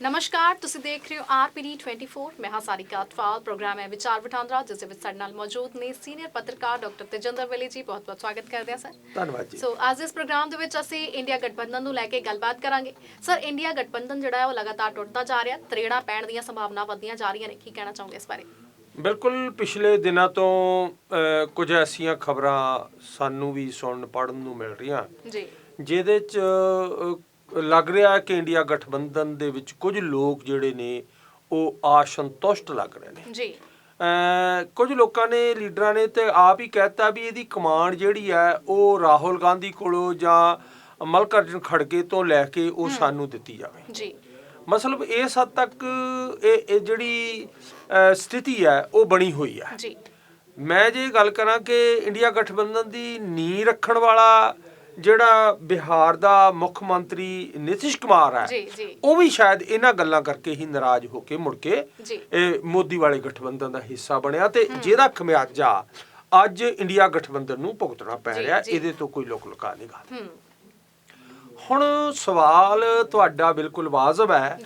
ਨਮਸਕਾਰ ਤੁਸੀਂ ਦੇਖ ਰਹੇ ਹੋ ਆਰਪੀਡੀ 24 ਮੈਂ ਹਾਂ ਸਾਰਿਕਾ ਅਟਵਾਲ ਪ੍ਰੋਗਰਾਮ ਹੈ ਵਿਚਾਰ ਵਟਾਂਦਰਾ ਜਿਸ ਵਿੱਚ ਸਾਡੇ ਨਾਲ ਮੌਜੂਦ ਨੇ ਸੀਨੀਅਰ ਪੱਤਰਕਾਰ ਡਾਕਟਰ ਤੇਜਿੰਦਰ ਵੇਲੇ ਜੀ। ਬਹੁਤ ਬਹੁਤ ਸਵਾਗਤ ਕਰਦੇ ਹਾਂ ਸਰ। ਧੰਨਵਾਦ ਜੀ। ਸੋ ਅੱਜ ਇਸ ਪ੍ਰੋਗਰਾਮ ਦੇ ਵਿੱਚ ਅਸੀਂ ਇੰਡੀਆ ਗਠਬੰਧਨ ਨੂੰ ਲੈ ਕੇ ਗੱਲਬਾਤ ਕਰਾਂਗੇ। ਸਰ ਇੰਡੀਆ ਗਠਬੰਧਨ ਜਿਹੜਾ ਹੈ ਉਹ ਲਗਾਤਾਰ ਟੁੱਟਦਾ ਜਾ ਰਿਹਾ। ਤਰੇੜਾ ਪੈਣ ਦੀਆਂ ਸੰਭਾਵਨਾਵਾਂ ਵਧੀਆਂ ਜਾ ਰਹੀਆਂ ਨੇ। ਕੀ ਕਹਿਣਾ ਚਾਹੋਗੇ ਇਸ ਬਾਰੇ? ਬਿਲਕੁਲ ਪਿਛਲੇ ਦਿਨਾਂ ਤੋਂ ਕੁਝ ਐਸੀਆਂ ਖਬਰਾਂ ਸਾਨੂੰ ਵੀ ਸੁਣਨ ਪੜਨ ਨੂੰ ਮਿਲ ਰਹੀਆਂ। ਜੀ। ਜਿਹਦੇ ਚ ਲੱਗ ਰਿਹਾ ਹੈ ਕਿ ਇੰਡੀਆ ਗਠਬੰਧਨ ਦੇ ਵਿੱਚ ਕੁਝ ਲੋਕ ਜਿਹੜੇ ਨੇ ਉਹ ਅਸੰਤੁਸ਼ਟ ਲੱਗ ਰਹੇ ਨੇ। ਜੀ। ਕੁਝ ਲੋਕਾਂ ਨੇ ਲੀਡਰਾਂ ਨੇ ਤੇ ਆਪ ਹੀ ਕਹਿਤਾ ਵੀ ਇਹਦੀ ਕਮਾਂਡ ਜਿਹੜੀ ਹੈ ਉਹ ਰਾਹੁਲ ਗਾਂਧੀ ਕੋਲੋਂ ਜਾਂ ਮਲਕਰਜਨ ਖੜਗੇ ਤੋਂ ਲੈ ਕੇ ਉਹ ਸਾਨੂੰ ਦਿੱਤੀ ਜਾਵੇ। ਜੀ। ਮਤਲਬ ਇਸ ਹੱਦ ਤੱਕ ਇਹ ਇਹ ਜਿਹੜੀ ਸਥਿਤੀ ਹੈ ਉਹ ਬਣੀ ਹੋਈ ਹੈ। ਜੀ। ਮੈਂ ਜੇ ਗੱਲ ਕਰਾਂ ਕਿ ਇੰਡੀਆ ਗਠਬੰਧਨ ਦੀ ਨੀਂਹ ਰੱਖਣ ਵਾਲਾ ਜਿਹੜਾ ਬਿਹਾਰ ਦਾ ਮੁੱਖ ਮੰਤਰੀ ਨਿਤਿਸ਼ ਕੁਮਾਰ ਹੈ ਉਹ ਵੀ ਸ਼ਾਇਦ ਇਹਨਾਂ ਗੱਲਾਂ ਕਰਕੇ ਹੀ ਨਾਰਾਜ਼ ਹੋ ਕੇ ਮੁੜ ਕੇ ਮੋਦੀ ਵਾਲੇ ਗਠਬੰਧਨ ਦਾ ਹਿੱਸਾ ਬਣਿਆ ਤੇ ਜਿਹਦਾ ਖਮਿਆਜਾ ਅੱਜ ਇੰਡੀਆ ਗਠਬੰਧਨ ਨੂੰ ਭੁਗਤਣਾ ਪੈ ਰਿਹਾ। ਇਹਦੇ ਤੋਂ ਕੋਈ ਲੋਕ ਲੁਕਾ ਨਹੀਂ ਗਾ। ਹੂੰ। ਹੁਣ ਸਵਾਲ ਤੁਹਾਡਾ ਬਿਲਕੁਲ ਵਾਜਬ ਹੈ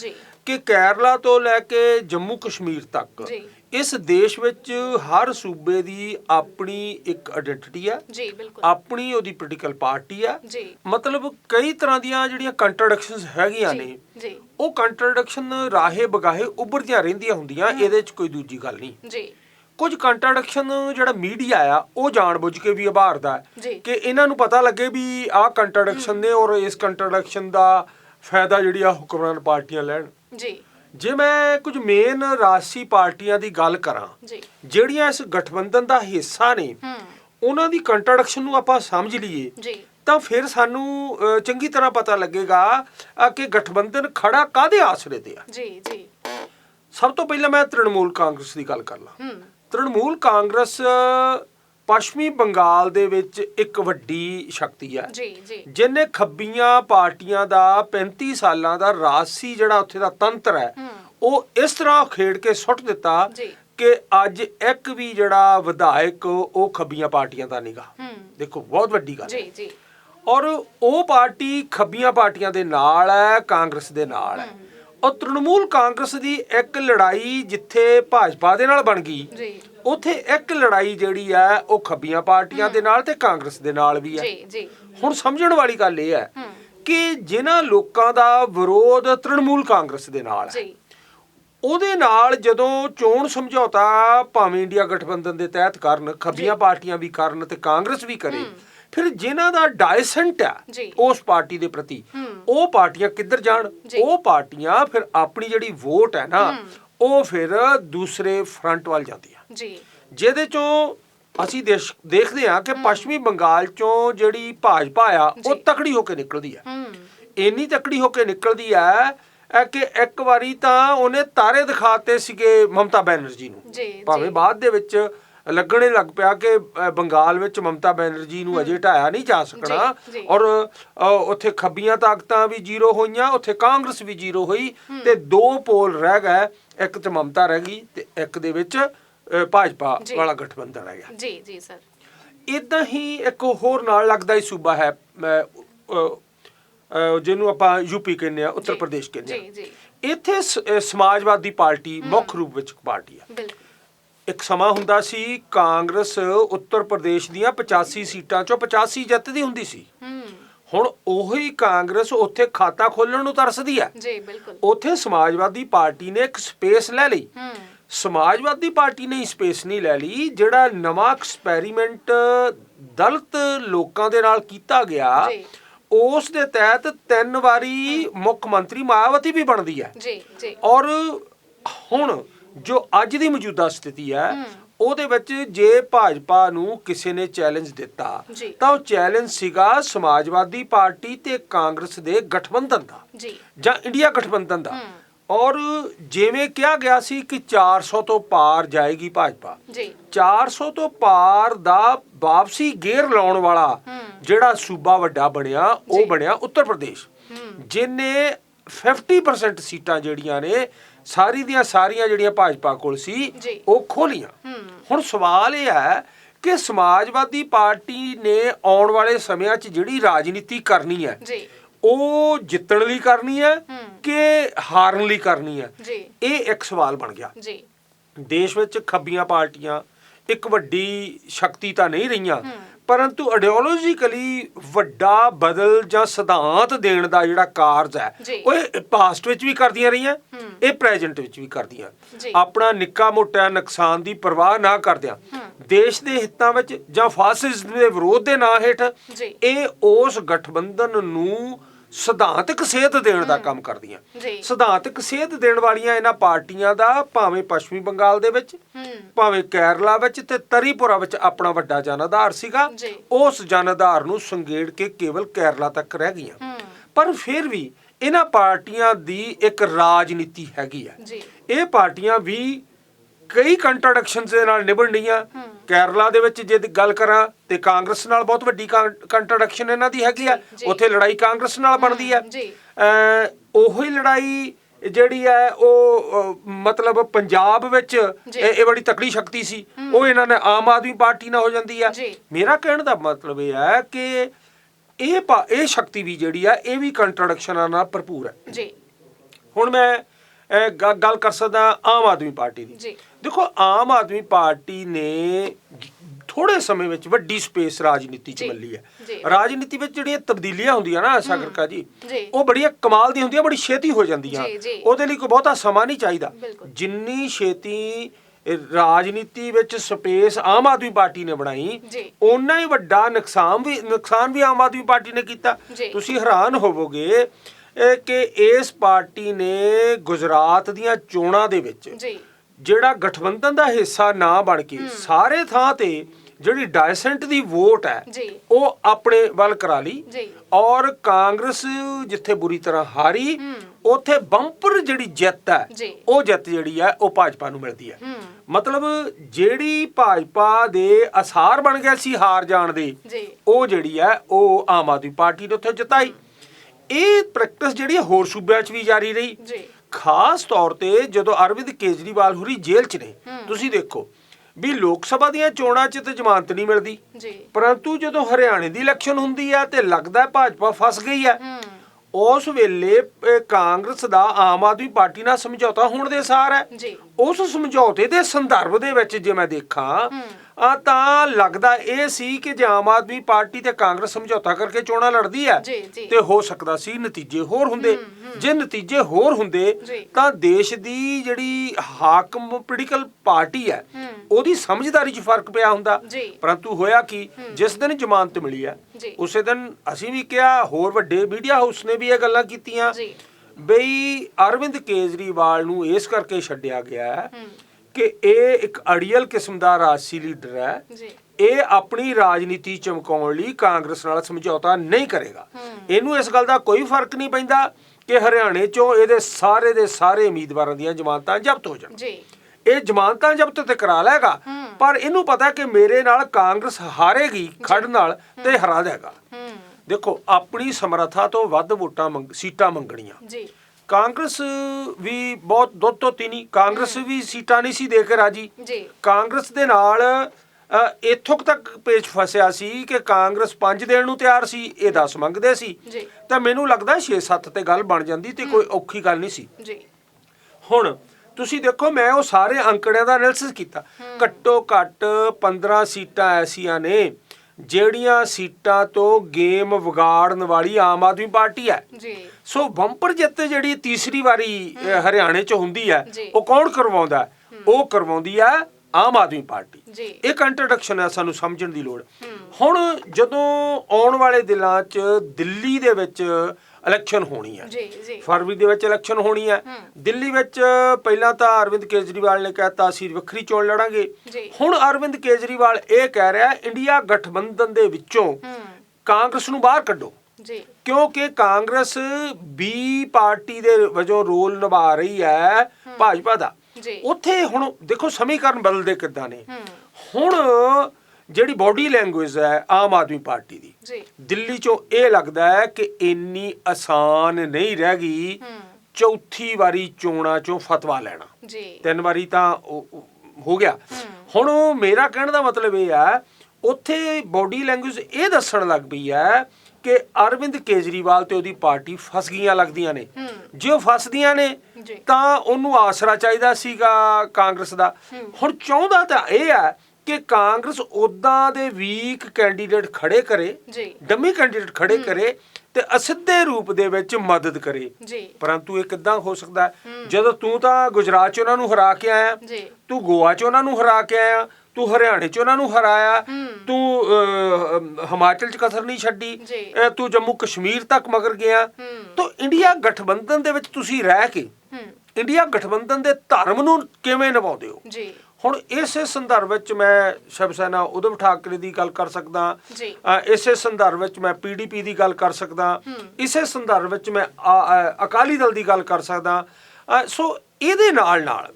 ਕਿ ਕੇਰਲਾ ਤੋਂ ਲੈ ਕੇ ਜੰਮੂ ਕਸ਼ਮੀਰ ਤੱਕ ਜੀ। ਇਸ ਦੇਸ਼ ਵਿੱਚ ਹਰ ਸੂਬੇ ਦੀ ਆਪਣੀ ਇੱਕ ਆਇਡੈਂਟੀਟੀ ਹੈ ਜੀ ਬਿਲਕੁਲ। ਆਪਣੀ ਉਹਦੀ ਪੋਲੀਟੀਕਲ ਪਾਰਟੀ ਹੈ ਜੀ। ਮਤਲਬ ਕਈ ਤਰ੍ਹਾਂ ਦੀਆਂ ਜਿਹੜੀਆਂ ਕੰਟਰਡਿਕਸ਼ਨਸ ਹੈਗੀਆਂ ਨੇ ਜੀ। ਉਹ ਕੰਟਰਡਿਕਸ਼ਨ ਰਾਹੇ ਬਗਾਹੇ ਉੱਭਰਦੀਆਂ ਰਹਿੰਦੀਆਂ ਹੁੰਦੀਆਂ ਇਹਦੇ 'ਚ ਕੋਈ ਦੂਜੀ ਗੱਲ ਨਹੀਂ। ਜੀ। ਕੁਝ ਕੰਟਰਡਿਕਸ਼ਨ ਜਿਹੜਾ ਮੀਡੀਆ ਆ ਉਹ ਜਾਣਬੁੱਝ ਕੇ ਵੀ ਉਭਾਰਦਾ ਕਿ ਇਹਨਾਂ ਨੂੰ ਪਤਾ ਲੱਗੇ ਵੀ ਆਹ ਕੰਟਰਡਿਕਸ਼ਨ ਨੇ ਔਰ ਇਸ ਕੰਟਰਡਿਕਸ਼ਨ ਦਾ ਫਾਇਦਾ ਜਿਹੜੀ ਆ ਹੁਕਮਰਾਨ ਪਾਰਟੀਆਂ ਲੈਣ। ਜੀ। ਜੇ ਮੈਂ ਕੁਝ ਮੇਨ ਰਾਸ਼ਟਰੀ ਪਾਰਟੀਆਂ ਦੀ ਗੱਲ ਕਰਾਂ ਜੀ। ਜਿਹੜੀਆਂ ਇਸ ਗਠਬੰਧਨ ਦਾ ਹਿੱਸਾ ਨੇ ਉਹਨਾਂ ਦੀ ਕੰਟਰਡਿਕਸ਼ਨ ਨੂੰ ਆਪਾਂ ਸਮਝ ਲਈਏ ਜੀ। ਤਾਂ ਫਿਰ ਸਾਨੂੰ ਚੰਗੀ ਤਰ੍ਹਾਂ ਪਤਾ ਲੱਗੇਗਾ ਕਿ ਗਠਬੰਧਨ ਖੜਾ ਕਾਦੇ ਆਸਰੇ ਤੇ ਆ। ਜੀ ਜੀ। ਸਭ ਤੋਂ ਪਹਿਲਾਂ ਮੈਂ ਤ੍ਰਿਣਮੂਲ ਕਾਂਗਰਸ ਦੀ ਗੱਲ ਕਰ ਲਾਂ। ਤ੍ਰਿਣਮੂਲ ਕਾਂਗਰਸ ਪੱਛਮੀ ਬੰਗਾਲ ਦੇ ਵਿੱਚ ਇੱਕ ਵੱਡੀ ਸ਼ਕਤੀ ਹੈ। ਜੀ ਜੀ। ਜਿਨੇ ਖੱਬੀਆਂ ਪਾਰਟੀਆਂ ਦਾ 35 ਸਾਲਾਂ ਦਾ ਰਾਜਸੀ ਜਿਹੜਾ ਉੱਥੇ ਦਾ ਤੰਤਰ ਹੂੰ। ਉਹ ਇਸ ਤਰ੍ਹਾਂ ਖੇਡ ਕੇ ਸੁੱਟ ਦਿੱਤਾ ਕਿ ਅੱਜ ਇੱਕ ਵੀ ਜਿਹੜਾ ਵਿਧਾਇਕ ਉਹ ਖੱਬੀਆਂ ਪਾਰਟੀਆਂ ਦਾ ਨਹੀਂਗਾ ਹੂੰ। ਦੇਖੋ ਬਹੁਤ ਵੱਡੀ ਗੱਲ ਜੀ ਜੀ। ਔਰ ਉਹ ਪਾਰਟੀ ਖੱਬੀਆਂ ਪਾਰਟੀਆਂ ਦੇ ਨਾਲ ਹੈ ਕਾਂਗਰਸ ਦੇ ਨਾਲ ਹੈ। ਔਰ ਤ੍ਰਿਣਮੂਲ ਕਾਂਗਰਸ ਦੀ ਇੱਕ ਲੜਾਈ ਜਿੱਥੇ ਭਾਜਪਾ ਦੇ ਨਾਲ ਬਣ ਗਈ ਜੀ। ਉਥੇ ਇੱਕ ਲੜਾਈ ਜਿਹੜੀ ਹੈ ਉਹ ਖੱਬੀਆਂ ਪਾਰਟੀਆਂ ਦੇ ਨਾਲ ਤੇ ਕਾਂਗਰਸ ਦੇ ਨਾਲ ਵੀ ਹੈ। ਜੀ ਜੀ। ਹੁਣ ਸਮਝਣ ਵਾਲੀ ਗੱਲ ਇਹ ਹੈ ਹੂੰ। ਕਿ ਜਿਨ੍ਹਾਂ ਲੋਕਾਂ ਦਾ ਵਿਰੋਧ ਤ੍ਰਿਣਮੂਲ ਕਾਂਗਰਸ ਦੇ ਨਾਲ ਹੈ ਜੀ। ਉਹਦੇ ਨਾਲ ਜਦੋਂ ਚੋਣ ਸਮਝੌਤਾ ਭਾਵੇਂ ਇੰਡੀਆ ਗਠਬੰਧਨ ਦੇ ਤਹਿਤ ਕਰਨ ਖੱਬੀਆਂ ਪਾਰਟੀਆਂ ਵੀ ਕਰਨ ਤੇ ਕਾਂਗਰਸ ਵੀ ਕਰੇ ਫਿਰ ਜਿਨ੍ਹਾਂ ਦਾ ਡਾਇਸੈਂਟ ਹੈ। ਉਸ ਪਾਰਟੀ ਦੇ ਪ੍ਰਤੀ। ਉਹ ਪਾਰਟੀਆਂ ਕਿੱਧਰ ਜਾਣ। ਉਹ ਪਾਰਟੀਆਂ ਫਿਰ ਆਪਣੀ ਜਿਹੜੀ ਵੋਟ ਹੈ ਨਾ ਉਹ ਫਿਰ ਦੂਸਰੇ ਫਰੰਟ ਵੱਲ ਜਾਂਦੀਆਂ। ਜੀ। ਜਿਹਦੇ ਚੋਂ ਅਸੀਂ ਦੇਖਦੇ ਹਾਂ ਕਿ ਪੱਛਮੀ ਬੰਗਾਲ ਚੋਂ ਜਿਹੜੀ ਭਾਜਪਾ ਆ ਉਹ। ਤਕੜੀ ਹੋ ਕੇ ਨਿਕਲਦੀ ਹੈ। ਇੰਨੀ ਤਕੜੀ ਹੋ ਕੇ ਨਿਕਲਦੀ ਹੈ ਕਿ ਇੱਕ ਵਾਰੀ ਤਾਂ ਉਹਨੇ ਤਾਰੇ ਦਿਖਾਤੇ ਸੀਗੇ ਮਮਤਾ ਬੈਨਰਜੀ ਨੂੰ। ਜੀ ਭਾਵੇਂ ਬਾਅਦ ਦੇ ਵਿੱਚ ਲੱਗਣੇ ਲੱਗ ਪਿਆ ਕਿ ਬੰਗਾਲ ਵਿੱਚ ਮਮਤਾ ਬੈਨਰਜੀ ਨੂੰ ਅਜੇ ਢਾਇਆ ਨਹੀਂ ਜਾ ਸਕਣਾ। ਔਰ ਉੱਥੇ ਖੱਬੀਆਂ ਤਾਕਤਾਂ ਵੀ ਜ਼ੀਰੋ ਹੋਈਆਂ ਉੱਥੇ ਕਾਂਗਰਸ ਵੀ ਜ਼ੀਰੋ ਹੋਈ ਤੇ ਦੋ ਪੋਲ ਰਹਿ ਗਏ ਇੱਕ ਚ ਮਮਤਾ ਰਹਿ ਗਈ ਤੇ ਇੱਕ ਦੇ ਵਿੱਚ ਭਾਜਪਾ। ਵਾਲਾ ਗਠਬੰਧਨ ਰਹਿ ਗਿਆ। ਜੀ ਜੀ ਸਰ। ਇਦਾਂ ਹੀ ਇੱਕ ਹੋਰ ਨਾਲ ਲੱਗਦਾ ਹੀ ਸੂਬਾ ਹੈ ਜਿਹਨੂੰ ਆਪਾਂ ਯੂਪੀ ਕਹਿੰਦੇ ਆ ਉੱਤਰ ਪ੍ਰਦੇਸ਼ ਕਹਿੰਦੇ ਆ। ਜੀ ਇੱਥੇ ਸਮਾਜਵਾਦੀ ਪਾਰਟੀ ਮੁੱਖ ਰੂਪ ਵਿੱਚ ਪਾਰਟੀ ਆ। ਬਿਲਕੁਲ। ਇੱਕ ਸਮਾਂ ਹੁੰਦਾ ਸੀ ਕਾਂਗਰਸ ਉੱਤਰ ਪ੍ਰਦੇਸ਼ ਦੀਆਂ 85 ਸੀਟਾਂ ਚੋਂ 85 ਜਿੱਤਦੀ ਹੁੰਦੀ ਸੀ। ਹੁਣ ਉਹੀ ਕਾਂਗਰਸ ਉੱਥੇ ਖਾਤਾ ਖੋਲਣ ਨੂੰ ਤਰਸਦੀ ਹੈ। ਜੀ ਬਿਲਕੁਲ। ਉੱਥੇ ਸਮਾਜਵਾਦੀ ਪਾਰਟੀ ਨੇ ਇੱਕ ਸਪੇਸ ਲੈ ਲਈ। ਸਮਾਜਵਾਦੀ ਪਾਰਟੀ ਨੇ ਸਪੇਸ ਨਹੀਂ ਲੈ ਲਈ ਜਿਹੜਾ ਨਵਾਂ ਐਕਸਪੈਰੀਮੈਂਟ ਦਲਿਤ ਲੋਕਾਂ ਦੇ ਨਾਲ ਕੀਤਾ ਗਿਆ ਜੀ। ਉਸ ਦੇ ਤਹਿਤ ਤਿੰਨ ਵਾਰੀ ਮੁੱਖ ਮੰਤਰੀ ਮਾਇਆਵਤੀ ਵੀ ਬਣਦੀ ਹੈ। ਜੀ ਜੀ। ਔਰ ਹੁਣ ਜੋ ਅੱਜ ਦੀ ਮੌਜੂਦਾ ਸਥਿਤੀ ਹੈ ਉਹਦੇ ਵਿੱਚ ਜੇ ਭਾਜਪਾ ਨੂੰ ਕਿਸੇ ਨੇ ਚੈਲੰਜ ਦਿੱਤਾ। ਤਾਂ ਉਹ ਚੈਲੰਜ ਸੀਗਾ ਸਮਾਜਵਾਦੀ ਪਾਰਟੀ ਤੇ ਕਾਂਗਰਸ ਦੇ ਗਠਬੰਧਨ ਦਾ। ਜੀ। ਜਾਂ ਇੰਡੀਆ ਗਠਬੰਧਨ ਦਾ। ਔਰ ਜਿਵੇਂ ਕਿਹਾ ਗਿਆ ਸੀ ਕਿ 400 ਤੋਂ ਪਾਰ ਜਾਏਗੀ ਭਾਜਪਾ। ਜੀ। 400 ਤੋਂ ਪਾਰ ਦਾ ਵਾਪਸੀ ਗੇਅਰ ਲਾਉਣ ਵਾਲਾ ਜਿਹੜਾ ਸੂਬਾ ਵੱਡਾ ਬਣਿਆ ਉਹ। ਬਣਿਆ ਉੱਤਰ ਪ੍ਰਦੇਸ਼। ਜਿਨੇ 50% ਸੀਟਾਂ ਜਿਹੜੀਆਂ ਨੇ ਸਾਰੀ ਦੀਆਂ ਸਾਰੀਆਂ ਜਿਹੜੀਆਂ ਭਾਜਪਾ ਕੋਲ ਸੀ। ਉਹ ਖੋਲੀਆਂ। ਹੁਣ ਸਵਾਲ ਇਹ ਹੈ ਕਿ ਸਮਾਜਵਾਦੀ ਪਾਰਟੀ ਨੇ ਆਉਣ ਵਾਲੇ ਸਮਿਆਂ 'ਚ ਜਿਹੜੀ ਰਾਜਨੀਤੀ ਕਰਨੀ ਹੈ ਜੀ। ਉਹ ਜਿੱਤਣ ਲਈ ਕਰਨੀ ਹੈ। ਕਿ ਹਾਰਨ ਲਈ ਕਰਨੀ ਹੈ? ਇਹ ਇੱਕ ਸਵਾਲ ਬਣ ਗਿਆ। ਜੀ। ਦੇਸ਼ ਵਿੱਚ ਖੱਬੀਆਂ ਪਾਰਟੀਆਂ ਇੱਕ ਵੱਡੀ ਸ਼ਕਤੀ ਤਾਂ ਨਹੀਂ ਰਹੀਆਂ। ਪਰੰਤੂ ਆਈਡੀਓਲੋਜੀਕਲੀ ਵੱਡਾ ਬਦਲ ਜਾਂ ਸਿਧਾਂਤ ਦੇਣ ਦਾ ਜਿਹੜਾ ਕਾਰਜ ਹੈ। ਉਹ ਪਾਸਟ ਵਿੱਚ ਵੀ ਕਰਦੀਆਂ ਰਹੀਆਂ। ਇਹ ਪ੍ਰੈਜ਼ੈਂਟ ਵਿੱਚ ਵੀ ਕਰਦੀਆਂ। ਆਪਣਾ ਨਿੱਕਾ ਮੋਟਾ ਨੁਕਸਾਨ ਦੀ ਪਰਵਾਹ ਨਾ ਕਰਦਿਆਂ। ਦੇਸ਼ ਦੇ ਹਿੱਤਾਂ ਵਿੱਚ ਜਾਂ ਫਾਸਿਜ਼ਮ ਦੇ ਵਿਰੋਧ ਦੇ ਨਾਂ ਹੇਠ। ਇਹ ਉਸ ਗਠਬੰਧਨ ਨੂੰ ਸਿਧਾਂਤਕ ਸੇਧ ਦੇਣ ਦਾ ਕੰਮ ਕਰਦੀਆਂ। ਜੀ। ਸਿਧਾਂਤਕ ਸੇਧ ਦੇਣ ਵਾਲੀਆਂ ਇਹਨਾਂ ਪਾਰਟੀਆਂ ਦਾ ਭਾਵੇਂ ਪੱਛਮੀ ਬੰਗਾਲ ਦੇ ਵਿੱਚ ਭਾਵੇਂ ਕੇਰਲਾ ਵਿੱਚ ਤੇ ਤਰੀਪੁਰਾ ਵਿੱਚ ਆਪਣਾ ਵੱਡਾ ਜਨ ਆਧਾਰ ਸੀਗਾ। ਉਸ ਜਨ ਆਧਾਰ ਨੂੰ ਸੰਗੇੜ ਕੇ ਕੇਵਲ ਕੇਰਲਾ ਤੱਕ ਰਹਿ ਗਈਆਂ। ਪਰ ਫਿਰ ਵੀ ਇਹਨਾਂ ਪਾਰਟੀਆਂ ਦੀ ਇੱਕ ਰਾਜਨੀਤੀ ਹੈਗੀ ਹੈ ਜੀ। ਇਹ ਪਾਰਟੀਆਂ ਵੀ ਕਈ ਕੰਟਰਡਿਕਸ਼ਨਸ ਦੇ ਨਾਲ ਨਿਭਣ। ਕੇਰਲਾ ਦੇ ਵਿੱਚ ਜੇ ਗੱਲ ਕਰਾਂ ਤੇ ਕਾਂਗਰਸ ਨਾਲ ਬਹੁਤ ਵੱਡੀ ਕੰਟਰਡਿਕਸ਼ਨ ਇਹਨਾਂ ਦੀ ਹੈਗੀ ਆ। ਉੱਥੇ ਲੜਾਈ ਕਾਂਗਰਸ ਨਾਲ ਬਣਦੀ ਹੈ ਜੀ। ਉਹੀ ਲੜਾਈ ਜਿਹੜੀ ਹੈ ਉਹ ਮਤਲਬ ਪੰਜਾਬ ਵਿੱਚ। ਇਹ ਬੜੀ ਤਕੜੀ ਸ਼ਕਤੀ ਸੀ ਉਹ ਇਹਨਾਂ ਨੇ ਆਮ ਆਦਮੀ ਪਾਰਟੀ ਨਾਲ ਹੋ ਜਾਂਦੀ ਆ। ਮੇਰਾ ਕਹਿਣ ਦਾ ਮਤਲਬ ਇਹ ਹੈ ਕਿ ਇਹ ਇਹ ਸ਼ਕਤੀ ਵੀ ਜਿਹੜੀ ਆ ਇਹ ਵੀ ਕੰਟਰਡਿਕਸ਼ਨਾਂ ਨਾਲ ਭਰਪੂਰ ਹੈ ਜੀ ਹੁਣ ਮੈਂ ਗੱਲ ਕਰ ਸਕਦਾ ਆਮ ਆਦਮੀ ਪਾਰਟੀ ਦੀ ਜੀ ਦੇਖੋ ਆਮ ਆਦਮੀ ਪਾਰਟੀ ਨੇ ਥੋੜੇ ਸਮੇਂ ਵਿੱਚ ਵੱਡੀ ਸਪੇਸ ਰਾਜਨੀਤੀ ਚ ਮੱਲੀ ਹੈ। ਰਾਜਨੀਤੀ ਵਿੱਚ ਜਿਹੜੀਆਂ ਤਬਦੀਲੀਆਂ ਹੁੰਦੀਆਂ ਨਾ ਸਾਗਰਕਾ ਜੀ ਜੀ। ਉਹ ਬੜੀਆਂ ਕਮਾਲ ਦੀਆਂ ਹੁੰਦੀਆਂ ਬੜੀ ਛੇਤੀ ਹੋ ਜਾਂਦੀਆਂ। ਉਹਦੇ ਲਈ ਕੋਈ ਬਹੁਤਾ ਸਮਾਂ ਨਹੀਂ ਚਾਹੀਦਾ। ਜਿੰਨੀ ਛੇਤੀ ਰਾਜਨੀਤੀ ਵਿੱਚ ਸਪੇਸ ਆਮ ਆਦਮੀ ਪਾਰਟੀ ਨੇ ਬਣਾਈ। ਓਨਾ ਹੀ ਵੱਡਾ ਨੁਕਸਾਨ ਵੀ ਨੁਕਸਾਨ ਵੀ ਆਮ ਆਦਮੀ ਪਾਰਟੀ ਨੇ ਕੀਤਾ। ਤੁਸੀਂ ਹੈਰਾਨ ਹੋਵੋਗੇ ਇਹ ਕਿ ਇਸ ਪਾਰਟੀ ਨੇ ਗੁਜਰਾਤ ਦੀਆਂ ਚੋਣਾਂ ਦੇ ਵਿੱਚ ਜੀ ਜਿਹੜਾ ਗਠਬੰਧਨ ਦਾ ਹਿੱਸਾ ਨਾ ਬਣ ਕੇ ਸਾਰੇ ਥਾਂ ਤੇ ਜਿਹੜੀ ਡਾਇਸੈਂਟ ਦੀ ਵੋਟ ਹੈ। ਉਹ ਆਪਣੇ ਵੱਲ ਕਰਾ ਲਈ। ਔਰ ਕਾਂਗਰਸ ਜਿੱਥੇ ਬੁਰੀ ਤਰ੍ਹਾਂ ਹਾਰੀ। ਉੱਥੇ ਬੰਪਰ ਜਿਹੜੀ ਜਿੱਤ ਹੈ। ਉਹ ਜਿੱਤ ਜਿਹੜੀ ਹੈ ਉਹ ਭਾਜਪਾ ਨੂੰ ਮਿਲਦੀ ਹੈ ਮਤਲਬ ਜਿਹੜੀ ਭਾਜਪਾ ਦੇ ਅਸਾਰ ਬਣ ਗਿਆ ਸੀ ਹਾਰ ਜਾਣ ਦੇ ਉਹ ਜਿਹੜੀ ਹੈ ਉਹ ਆਮ ਆਦਮੀ ਪਾਰਟੀ ਨੇ ਉੱਥੇ ਜਿਤਾਈ ਇਹ ਪ੍ਰੈਕਟਿਸ ਜਿਹੜੀ ਹੋਰ ਸੂਬਿਆਂ 'ਚ ਵੀ ਜਾਰੀ ਰਹੀ। ਜੀ। ਖਾਸ ਤੌਰ ਤੇ ਜਦੋਂ ਅਰਵਿੰਦ ਕੇਜਰੀਵਾਲ ਹੁਰੀ ਜੇਲ੍ਹ 'ਚ ਨੇ ਤੁਸੀਂ ਦੇਖੋ ਵੀ ਲੋਕ ਸਭਾ ਦੀਆਂ ਚੋਣਾਂ 'ਚ ਤੇ ਜ਼ਮਾਨਤ ਨਹੀਂ ਮਿਲਦੀ। ਜੀ। ਪਰੰਤੂ ਜਦੋਂ ਹਰਿਆਣੇ ਦੀ ਇਲੈਕਸ਼ਨ ਹੁੰਦੀ ਹੈ ਤੇ ਲੱਗਦਾ ਭਾਜਪਾ ਫਸ ਗਈ ਹੂੰ। ਉਸ ਵੇਲੇ ਕਾਂਗਰਸ ਦਾ ਆਮ ਆਦਮੀ ਪਾਰਟੀ ਨਾਲ ਸਮਝੌਤਾ ਹੋਣ ਦੇ ਸਾਰ ਹੈ। ਜੀ। ਉਸ ਸਮਝੌਤੇ ਦੇ ਸੰਦਰਭ ਦੇ ਵਿੱਚ ਜੇ ਮੈਂ ਦੇਖਾਂ। ਆ ਤਾਂ ਲੱਗਦਾ ਇਹ ਸੀ ਕਿ ਜੇ ਆਮ ਆਦਮੀ ਪਾਰਟੀ ਤੇ ਕਾਂਗਰਸ ਸਮਝੌਤਾ ਕਰਕੇ ਚੋਣਾਂ ਲੜਦੀ ਹੈ ਜੀ, ਜੀ। ਤੇ ਹੋ ਸਕਦਾ ਸੀ ਨਤੀਜੇ ਹੋਰ ਹੁੰਦੇ ਜੇ ਨਤੀਜੇ ਹੋਰ ਹੁੰਦੇ ਜੀ। ਤਾਂ ਦੇਸ਼ ਦੀ ਜਿਹੜੀ ਹਾਕਮ ਪੋਲੀਟੀਕਲ ਪਾਰਟੀ ਹੈ। ਉਹਦੀ ਸਮਝਦਾਰੀ 'ਚ ਫ਼ਰਕ ਪਿਆ ਹੁੰਦਾ ਜੀ। ਪਰੰਤੂ ਹੋਇਆ ਕਿ ਜਿਸ ਦਿਨ ਜ਼ਮਾਨਤ ਮਿਲੀ ਹੈ ਜੀ। ਉਸੇ ਦਿਨ ਅਸੀਂ ਵੀ ਕਿਹਾ ਹੋਰ ਵੱਡੇ ਮੀਡੀਆ ਹਾਊਸ ਨੇ ਵੀ ਇਹ ਗੱਲਾਂ ਕੀਤੀਆਂ ਜੀ ਬਈ ਅਰਵਿੰਦ ਕੇਜਰੀਵਾਲ ਨੂੰ ਇਸ ਕਰਕੇ ਛੱਡਿਆ ਗਿਆ ਹੈ ਹੂੰ ਕਿ ਇਹ ਇੱਕ ਅੜੀਅਲ ਕਿਸਮ ਦਾ ਰਾਜਸੀ ਲੀਡਰ ਹੈ। ਜੀ। ਇਹ ਆਪਣੀ ਰਾਜਨੀਤੀ ਚਮਕਾਉਣ ਲਈ ਕਾਂਗਰਸ ਨਾਲ ਸਮਝੌਤਾ ਨਹੀਂ ਕਰੇਗਾ। ਇਹਨੂੰ ਇਸ ਗੱਲ ਦਾ ਕੋਈ ਫ਼ਰਕ ਨਹੀਂ ਪੈਂਦਾ ਕਿ ਹਰਿਆਣੇ 'ਚੋਂ ਇਹਦੇ ਸਾਰੇ ਦੇ ਸਾਰੇ ਉਮੀਦਵਾਰਾਂ ਦੀਆਂ ਜ਼ਮਾਨਤਾਂ ਜ਼ਬਤ ਹੋ ਜਾਣ। ਜੀ। ਇਹ ਜ਼ਮਾਨਤਾਂ ਜ਼ਬਤ ਤੇ ਕਰਾ ਲਏਗਾ। ਪਰ ਇਹਨੂੰ ਪਤਾ ਕਿ ਮੇਰੇ ਨਾਲ ਕਾਂਗਰਸ ਹਾਰੇਗੀ ਖੜ ਨਾਲ ਤੇ ਹਰਾ ਦੇਗਾ। ਦੇਖੋ ਆਪਣੀ ਸਮਰੱਥਾ ਤੋਂ ਵੱਧ ਵੋਟਾਂ ਸੀਟਾਂ ਮੰਗਣੀਆਂ। ਜੀ। ਕਾਂਗਰਸ ਵੀ ਬਹੁਤ ਦੁੱਧ ਤੋਂ ਨਹੀਂ ਕਾਂਗਰਸ ਵੀ ਸੀਟਾਂ ਨਹੀਂ ਸੀ ਦੇ ਕੇ ਰਾਜੀ। ਜੀ। ਕਾਂਗਰਸ ਦੇ ਨਾਲ ਇੱਥੋਂ ਤੱਕ ਪੇਚ ਫਸਿਆ ਸੀ ਕਿ ਕਾਂਗਰਸ 5 ਦੇਣ ਨੂੰ ਤਿਆਰ ਸੀ ਇਹ 10 ਮੰਗਦੇ ਸੀ। ਜੀ। ਤਾਂ ਮੈਨੂੰ ਲੱਗਦਾ 6-7 ਤੇ ਗੱਲ ਬਣ ਜਾਂਦੀ ਤੇ ਕੋਈ ਔਖੀ ਗੱਲ ਨਹੀਂ ਸੀ। ਜੀ। ਹੁਣ ਤੁਸੀਂ ਦੇਖੋ ਮੈਂ ਉਹ ਸਾਰੇ ਅੰਕੜਿਆਂ ਦਾ ਐਨਾਲਿਸਿਸ ਕੀਤਾ। ਘੱਟੋ ਘੱਟ 15 ਸੀਟਾਂ ਐਸੀਆਂ ਨੇ। ਜਿਹੜੀਆਂ ਸੀਟਾਂ ਤੋਂ ਗੇਮ ਵਿਗਾੜਨ ਵਾਲੀ ਆਮ ਆਦਮੀ ਪਾਰਟੀ ਹੈ। ਜੀ। ਸੋ ਬੰਪਰ ਜਿੱਤ ਜਿਹੜੀ ਤੀਸਰੀ ਵਾਰੀ ਹਰਿਆਣੇ 'ਚ ਹੁੰਦੀ ਹੈ। ਉਹ ਕੌਣ ਕਰਵਾਉਂਦਾ? ਉਹ ਕਰਵਾਉਂਦੀ ਹੈ ਆਮ ਆਦਮੀ ਪਾਰਟੀ। ਇਹ ਕੰਟਰਡਿਕਸ਼ਨ ਹੈ ਸਾਨੂੰ ਸਮਝਣ ਦੀ ਲੋੜ। ਹੁਣ ਜਦੋਂ ਆਉਣ ਵਾਲੇ ਦਿਨਾਂ 'ਚ ਦਿੱਲੀ ਦੇ ਵਿੱਚ ਇਲੈਕਸ਼ਨ ਹੋਣੀ ਹੈ ਜੀ ਜੀ। ਫਰਵਰੀ ਦੇ ਵਿੱਚ ਇਲੈਕਸ਼ਨ ਹੋਣੀ ਹੈ। ਦਿੱਲੀ ਵਿੱਚ ਪਹਿਲਾਂ ਤਾਂ ਅਰਵਿੰਦ ਕੇਜਰੀਵਾਲ ਨੇ ਕਹਿਤਾ ਅਸੀਂ ਵੱਖਰੀ ਚੋਣ ਲੜਾਂਗੇ। ਹੁਣ ਅਰਵਿੰਦ ਕੇਜਰੀਵਾਲ ਇਹ ਕਹਿ ਰਿਹਾ ਇੰਡੀਆ ਗਠਬੰਧਨ ਦੇ ਵਿੱਚੋਂ ਕਾਂਗਰਸ ਨੂੰ ਬਾਹਰ ਕੱਢੋ। ਜੀ। ਕਿਉਂਕਿ ਕਾਂਗਰਸ ਬੀ ਪਾਰਟੀ ਦੇ ਵਜੋਂ ਰੋਲ ਨਿਭਾ ਰਹੀ ਹੈ ਭਾਜਪਾ ਦਾ। ਉੱਥੇ ਹੁਣ ਦੇਖੋ ਸਮੀਕਰਨ ਬਦਲਦੇ ਕਿੱਦਾਂ ਨੇ। ਹੁਣ ਜਿਹੜੀ ਬਾਡੀ ਲੈਂਗੁਏਜ ਹੈ ਆਮ ਆਦਮੀ ਪਾਰਟੀ ਦੀ ਜੀ। ਦਿੱਲੀ ਚੋਂ ਇਹ ਲੱਗਦਾ ਹੈ ਕਿ ਇੰਨੀ ਆਸਾਨ ਨਹੀਂ ਰਹਿ ਗਈ ਚੌਥੀ ਵਾਰੀ ਚੋਣਾਂ ਚੋਂ ਫਤਵਾ ਲੈਣਾ। ਜੀ। ਤਿੰਨ ਵਾਰੀ ਤਾਂ ਹੋ ਗਿਆ। ਹੁਣ ਮੇਰਾ ਕਹਿਣ ਦਾ ਮਤਲਬ ਇਹ ਹੈ ਉੱਥੇ ਬਾਡੀ ਲੈਂਗੁਏਜ ਇਹ ਦੱਸਣ ਲੱਗ ਪਈ ਹੈ ਕਿ ਅਰਵਿੰਦ ਕੇਜਰੀਵਾਲ ਤੇ ਉਹਦੀ ਪਾਰਟੀ ਫਸ ਗਈਆਂ ਲੱਗਦੀਆਂ ਨੇ। ਜੇ ਉਹ ਫਸਦੀਆਂ ਨੇ ਤਾਂ ਉਹਨੂੰ ਆਸਰਾ ਚਾਹੀਦਾ ਸੀਗਾ ਕਾਂਗਰਸ ਦਾ। ਹੁਣ ਚਾਹੁੰਦਾ ਤਾਂ ਇਹ ਹੈ ਕਿ ਕਾਂਗਰਸ ਉਦਾਂ ਦੇ ਵੀਕ ਕੈਂਡੀਡੇਟ ਖੜੇ ਕਰੇ ਜੀ। ਡੰਮੀ ਕੈਂਡੀਡੇਟ ਖੜੇ ਕਰੇ ਤੇ ਅਸਿੱਧੇ ਰੂਪ ਦੇ ਵਿੱਚ ਮਦਦ ਕਰੇ। ਜੀ। ਪਰੰਤੂ ਇਹ ਕਿੱਦਾਂ ਹੋ ਸਕਦਾ? ਜਦੋਂ ਤੂੰ ਤਾਂ ਗੁਜਰਾਤ 'ਚ ਉਹਨਾਂ ਨੂੰ ਹਰਾ ਕੇ ਆਇਆ ਤੂੰ ਗੋਆ 'ਚ ਉਹਨਾਂ ਨੂੰ ਹਰਾ ਕੇ ਆਇਆ ਤੂੰ ਹਰਿਆਣੇ 'ਚ ਉਹਨਾਂ ਨੂੰ ਹਰਾਇਆ। ਤੂੰ ਹਿਮਾਚਲ 'ਚ ਕਸਰ ਨਹੀਂ ਛੱਡੀ ਤੂੰ ਜੰਮੂ ਕਸ਼ਮੀਰ ਤੱਕ ਮਗਰ ਗਿਆ। ਤਾਂ ਇੰਡੀਆ ਗਠਬੰਧਨ ਦੇ ਵਿੱਚ ਤੁਸੀਂ ਰਹਿ ਕੇ ਇੰਡੀਆ ਗਠਬੰਧਨ ਦੇ ਧਰਮ ਨੂੰ ਕਿਵੇਂ ਨਿਭਾਉਂਦੇ ਹੋ? ਜੀ। ਹੁਣ ਇਸੇ ਸੰਦਰਭ ਵਿੱਚ ਮੈਂ ਸ਼ਿਵ ਸੈਨਾ ਉਧਵ ਠਾਕਰੇ ਦੀ ਗੱਲ ਕਰ ਸਕਦਾ। ਜੀ। ਇਸੇ ਸੰਦਰਭ ਵਿੱਚ ਮੈਂ ਪੀਡੀਪੀ ਦੀ ਗੱਲ ਕਰ ਸਕਦਾ। ਇਸੇ ਸੰਦਰਭ ਵਿੱਚ ਮੈਂ ਅਕਾਲੀ ਦਲ ਦੀ ਗੱਲ ਕਰ ਸਕਦਾ। ਸੋ ਇਹਦੇ ਨਾਲ ਨਾਲ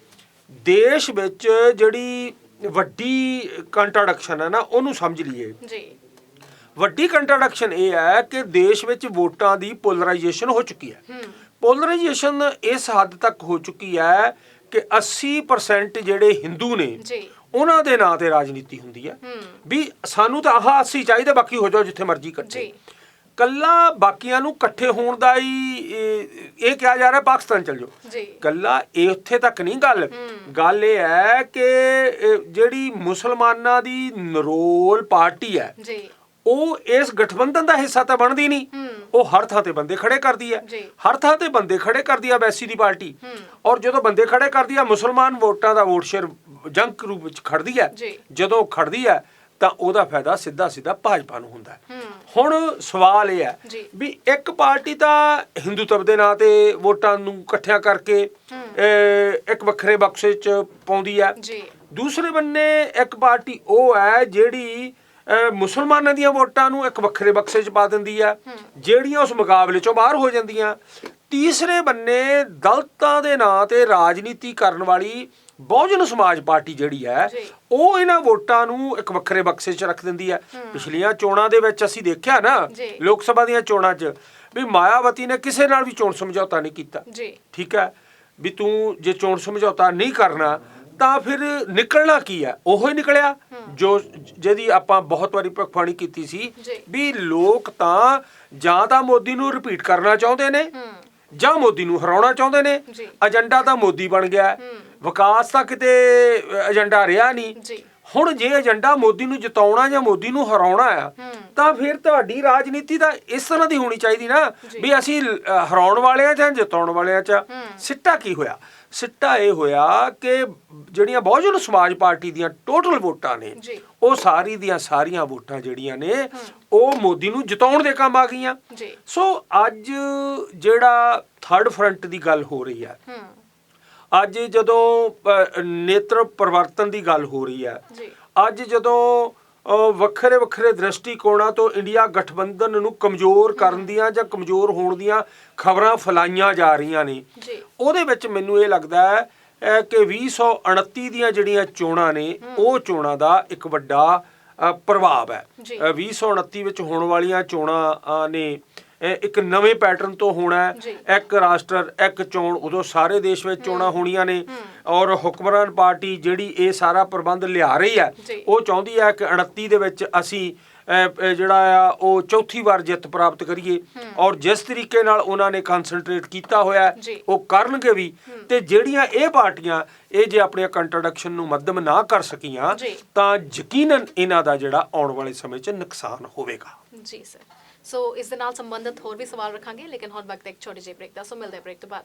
ਦੇਸ਼ ਵਿੱਚ ਜਿਹੜੀ ਵੱਡੀ ਕੰਟਰਡਕਸ਼ਨ ਹੈ ਨਾ ਉਹਨੂੰ ਸਮਝ ਲਈਏ। ਜੀ। ਵੱਡੀ ਕੰਟਰਡਕਸ਼ਨ ਇਹ ਹੈ ਕਿ ਦੇਸ਼ ਵਿੱਚ ਵੋਟਾਂ ਦੀ ਪੋਲਰਾਈਜੇਸ਼ਨ ਹੋ ਚੁੱਕੀ ਹੂੰ। ਪੋਲਰਾਈਜੇਸ਼ਨ ਇਸ ਹੱਦ ਤੱਕ ਹੋ ਚੁੱਕੀ ਹੈ ਕਿ 80% ਜਿਹੜੇ ਹਿੰਦੂ ਨੇ ਜੀ। ਉਹਨਾਂ ਦੇ ਨਾਂ ਤੇ ਰਾਜਨੀਤੀ ਹੁੰਦੀ ਹੈ। ਵੀ ਸਾਨੂੰ ਤਾਂ ਆਹ 80 ਚਾਹੀਦੇ ਬਾਕੀ ਹੋ ਜਾਓ ਜਿੱਥੇ ਮਰਜ਼ੀ ਇਕੱਠੇ। ਕੱਲਾ ਬਾਕੀਆਂ ਨੂੰ ਇਕੱਠੇ ਹੋਣ ਦਾ ਹੀ ਇਹ ਕਿਹਾ ਜਾ ਰਿਹਾ ਪਾਕਿਸਤਾਨ ਚਲ ਜਾਓ। ਜੀ। ਕੱਲਾ ਇਹ ਉੱਥੇ ਤੱਕ ਨਹੀਂ ਗੱਲ। ਗੱਲ ਇਹ ਹੈ ਕਿ ਜਿਹੜੀ ਮੁਸਲਮਾਨਾਂ ਦੀ ਨਰੋਲ ਪਾਰਟੀ ਹੈ ਜੀ। ਉਹ ਇਸ ਗਠਬੰਧਨ ਦਾ ਹਿੱਸਾ ਤਾਂ ਬਣਦੀ ਨਹੀਂ। ਉਹ ਹਰ ਥਾਂ ਤੇ ਬੰਦੇ ਖੜੇ ਕਰਦੀ ਹੈ। ਹਰ ਥਾਂ ਤੇ ਬੰਦੇ ਖੜੇ ਕਰਦੀ ਹੈ ਵੈਸੀ ਦੀ ਪਾਰਟੀ। ਔਰ ਜਦੋਂ ਬੰਦੇ ਖੜੇ ਕਰਦੀ ਹੈ ਮੁਸਲਮਾਨ ਵੋਟਾਂ ਦਾ ਵੋਟ ਸ਼ੇਅਰ ਜੰਕ ਰੂਪ ਵਿੱਚ ਖੜਦੀ ਹੈ। ਜਦੋਂ ਖੜਦੀ ਹੈ ਤਾਂ ਉਹਦਾ ਫਾਇਦਾ ਸਿੱਧਾ ਸਿੱਧਾ ਭਾਜਪਾ ਨੂੰ ਹੁੰਦਾ ਹੁਣ ਸਵਾਲ ਇਹ ਹੈ। ਵੀ ਇੱਕ ਪਾਰਟੀ ਤਾਂ ਹਿੰਦੂਤਵ ਦੇ ਨਾਂ ਤੇ ਵੋਟਾਂ ਨੂੰ ਇਕੱਠਿਆਂ ਕਰਕੇ ਇੱਕ ਵੱਖਰੇ ਬਕਸੇ 'ਚ ਪਾਉਂਦੀ ਹੈ। ਜੀ। ਦੂਸਰੇ ਬੰਨੇ ਇੱਕ ਪਾਰਟੀ ਉਹ ਹੈ ਜਿਹੜੀ ਮੁਸਲਮਾਨਾਂ ਦੀਆਂ ਵੋਟਾਂ ਨੂੰ ਇੱਕ ਵੱਖਰੇ ਬਕਸੇ 'ਚ ਪਾ ਦਿੰਦੀ ਹੈ ਜਿਹੜੀਆਂ ਉਸ ਮੁਕਾਬਲੇ 'ਚੋਂ ਬਾਹਰ ਹੋ ਜਾਂਦੀਆਂ। ਤੀਸਰੇ ਬੰਨੇ ਦਲਤਾਂ ਦੇ ਨਾਂ ਤੇ ਰਾਜਨੀਤੀ ਕਰਨ ਵਾਲੀ ਬਹੁਜਨ ਸਮਾਜ ਪਾਰਟੀ ਜਿਹੜੀ ਹੈ। ਉਹ ਇਹਨਾਂ ਵੋਟਾਂ ਨੂੰ ਇੱਕ ਵੱਖਰੇ ਬਕਸੇ 'ਚ ਰੱਖ ਦਿੰਦੀ ਹੈ। ਪਿਛਲੀਆਂ ਚੋਣਾਂ ਦੇ ਵਿੱਚ ਅਸੀਂ ਦੇਖਿਆ ਨਾ। ਲੋਕ ਸਭਾ ਦੀਆਂ ਚੋਣਾਂ 'ਚ ਵੀ ਮਾਇਆਵਤੀ ਨੇ ਕਿਸੇ ਨਾਲ ਵੀ ਚੋਣ ਸਮਝੌਤਾ ਨਹੀਂ ਕੀਤਾ। ਠੀਕ ਹੈ? ਵੀ ਤੂੰ ਜੇ ਚੋਣ ਸਮਝੌਤਾ ਨਹੀਂ ਕਰਨਾ ਤਾਂ ਫਿਰ ਨਿਕਲਣਾ ਕੀ ਹੈ ਉਹੋ ਹੀ ਨਿਕਲਿਆ ਜੋ ਜਿਹਦੀ ਆਪਾਂ ਬਹੁਤ ਵਾਰੀ ਭਖਵਾਣੀ ਕੀਤੀ ਸੀ। ਵੀ ਲੋਕ ਤਾਂ ਜਾਂ ਤਾਂ ਮੋਦੀ ਨੂੰ ਰਿਪੀਟ ਕਰਨਾ ਚਾਹੁੰਦੇ ਨੇ ਜਾਂ ਮੋਦੀ ਨੂੰ ਹਰਾਉਣਾ ਚਾਹੁੰਦੇ ਨੇ। ਏਜੰਡਾ ਤਾਂ ਮੋਦੀ ਬਣ ਗਿਆ। ਵਿਕਾਸ ਤਾਂ ਕਿਤੇ ਏਜੰਡਾ ਰਿਹਾ ਨਹੀਂ ਹੁਣ ਜੇ ਏਜੰਡਾ ਮੋਦੀ ਨੂੰ ਜਿਤਾਉਣਾ ਜਾਂ ਮੋਦੀ ਨੂੰ ਹਰਾਉਣਾ ਆ ਤਾਂ ਫਿਰ ਤੁਹਾਡੀ ਰਾਜਨੀਤੀ ਤਾਂ ਇਸ ਤਰ੍ਹਾਂ ਦੀ ਹੋਣੀ ਚਾਹੀਦੀ ਨਾ। ਵੀ ਅਸੀਂ ਹਰਾਉਣ ਵਾਲਿਆਂ ਜਾਂ ਜਿਤਾਉਣ ਵਾਲਿਆਂ ਚ। ਸਿੱਟਾ ਕੀ ਹੋਇਆ ਸਿੱਟਾ ਇਹ ਹੋਇਆ ਕਿ ਜਿਹੜੀਆਂ ਬਹੁਜਨ ਸਮਾਜ ਪਾਰਟੀ ਦੀਆਂ ਟੋਟਲ ਵੋਟਾਂ ਨੇ ਉਹ ਸਾਰੀ ਦੀਆਂ ਸਾਰੀਆਂ ਵੋਟਾਂ ਜਿਹੜੀਆਂ ਨੇ ਉਹ ਮੋਦੀ ਨੂੰ ਜਿਤਾਉਣ ਦੇ ਕੰਮ ਆ ਗਈਆਂ। ਸੋ ਅੱਜ ਜਿਹੜਾ ਥਰਡ ਫਰੰਟ ਦੀ ਗੱਲ ਹੋ ਰਹੀ ਹੈ। ਅੱਜ ਜਦੋਂ ਨੇਤਰ ਪਰਿਵਰਤਨ ਦੀ ਗੱਲ ਹੋ ਰਹੀ ਹੈ ਅੱਜ ਜਦੋਂ ਵੱਖਰੇ ਵੱਖਰੇ ਦ੍ਰਿਸ਼ਟੀਕੋਣਾਂ ਤੋਂ ਇੰਡੀਆ ਗਠਬੰਧਨ ਨੂੰ ਕਮਜ਼ੋਰ ਕਰਨ ਦੀਆਂ ਜਾਂ ਕਮਜ਼ੋਰ ਹੋਣ ਦੀਆਂ ਖਬਰਾਂ ਫੈਲਾਈਆਂ ਜਾ ਰਹੀਆਂ ਨੇ। ਜੀ। ਉਹਦੇ ਵਿੱਚ ਮੈਨੂੰ ਇਹ ਲੱਗਦਾ ਹੈ ਕਿ 2029 ਦੀਆਂ ਜਿਹੜੀਆਂ ਚੋਣਾਂ ਨੇ ਉਹ ਚੋਣਾਂ ਦਾ ਇੱਕ ਵੱਡਾ ਪ੍ਰਭਾਵ ਹੈ। ਜੀ। ਅ, 2029 ਵਿੱਚ ਹੋਣ ਵਾਲੀਆਂ ਚੋਣਾਂ ਨੇ ਇੱਕ ਨਵੇਂ ਪੈਟਰਨ ਤੋਂ ਹੋਣਾ ਹੈ। ਇੱਕ ਰਾਸ਼ਟਰ ਇੱਕ ਚੋਣ ਉਦੋਂ ਸਾਰੇ ਦੇਸ਼ ਵਿੱਚ ਚੋਣਾਂ ਹੋਣੀਆਂ ਨੇ। ਔਰ ਹੁਕਮਰਾਨ ਪਾਰਟੀ ਜਿਹੜੀ ਇਹ ਸਾਰਾ ਪ੍ਰਬੰਧ ਲਿਆ ਰਹੀ ਹੈ। ਉਹ ਚਾਹੁੰਦੀ ਹੈ ਕਿ 29 ਦੇ ਵਿੱਚ ਅਸੀਂ ਜਿਹੜਾ ਆ ਉਹ ਚੌਥੀ ਵਾਰ ਜਿੱਤ ਪ੍ਰਾਪਤ ਕਰੀਏ। ਔਰ ਜਿਸ ਤਰੀਕੇ ਨਾਲ ਉਹਨਾਂ ਨੇ ਕਨਸੈਂਟਰੇਟ ਕੀਤਾ ਹੋਇਆ। ਉਹ ਕਰਨਗੇ ਵੀ। ਤੇ ਜਿਹੜੀਆਂ ਇਹ ਪਾਰਟੀਆਂ ਇਹ ਜੇ ਆਪਣੀਆਂ ਕੰਟਰਡਕਸ਼ਨ ਨੂੰ ਮੱਦਮ ਨਾ ਕਰ ਸਕੀਆਂ। ਤਾਂ ਯਕੀਨਨ ਇਹਨਾਂ ਦਾ ਜਿਹੜਾ ਆਉਣ ਵਾਲੇ ਸਮੇਂ 'ਚ ਨੁਕਸਾਨ ਹੋਵੇਗਾ। ਜੀ ਸਰ। ਸੋ ਇਸ ਦੇ ਨਾਲ ਸੰਬੰਧਿਤ ਹੋਰ ਵੀ ਸਵਾਲ ਰੱਖਾਂਗੇ, ਲੇਕਿਨ ਹੁਣ ਵਕਤ ਇੱਕ ਛੋਟੇ ਜਿਹੇ ਬ੍ਰੇਕ ਦਾ ਸੋ ਮਿਲਦੇ ਬ੍ਰੇਕ ਤੋਂ ਬਾਅਦ।